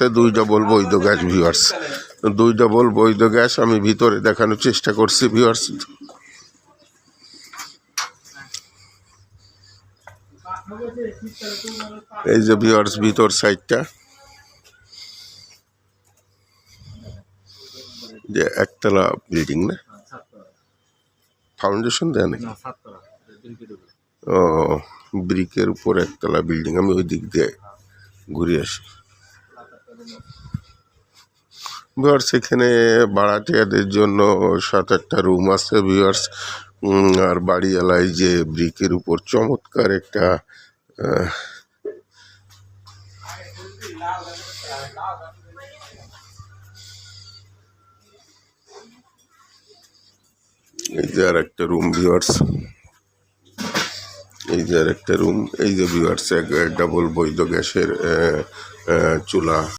আছে দুই ডবল বৈধ গ্যাস ভিউয়ার্স দুই ডবল বৈধ গ্যাস আমি ভিতরে দেখানোর চেষ্টা করছি ভিউয়ার্স এই যে ভিউয়ার্স ভিতর সাইডটা। যে একতলা বিল্ডিং না? ফাউন্ডেশন দেয় নাকি? ও ব্রিকের উপর একতলা বিল্ডিং আমি ওই দিক দিয়ে ঘুরে আসি। ভিওয়ার্স এখানে ভাড়াটিয়াদের জন্য সাত আটটা রুম আছে ভিওয়ার্স আর বাড়িওয়ালায় যে ব্রিকের উপর চমৎকার একটা এই যে আর একটা রুম ভিওয়ার্স এই যে আর একটা রুম এই যে ভিওয়ার্স এক ডাবল বৈধ গ্যাসের চুলা।